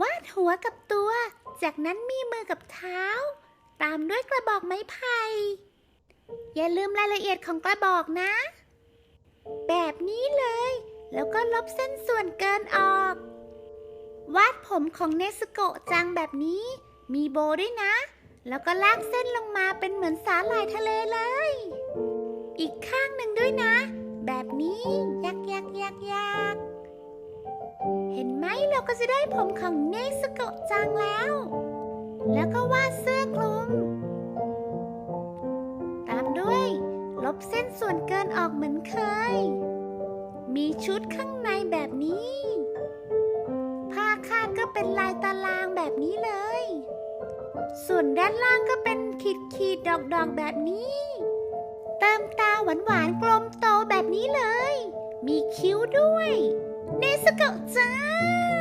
วาดหัวกับตัว จากนั้นมีมือกับเท้า ตามด้วยกระบอกไม้ไผ่อย่าลืมรายละเอียดของกระบอกนะ แบบนี้เลย แล้วก็ลบเส้นส่วนเกินออก วาดผมของเนสโกะจังแบบนี้ มีโบด้วยนะ แล้วก็ลากเส้นลงมาเป็นเหมือนสาหร่ายทะเลเลย อีกข้างหนึ่งด้วยนะ แบบนี้ยักยักยักยัก ห็นไหมเราก็จะได้ผมของเนสโกะจังแล้ว แล้วก็วาดเสื้อคลุม ตามด้วย ลบเส้นส่วนเกินออกเหมือนเคย มีชุดข้างในแบบนี้ ผ้าคาดก็เป็นลายตารางแบบนี้เลย ส่วนด้านล่างก็เป็นขีดขีดดอกดอกแบบนี้ เติมตาหวานหวานกลมโตแบบนี้เลย มีคิ้วด้วย เนสโกะจัง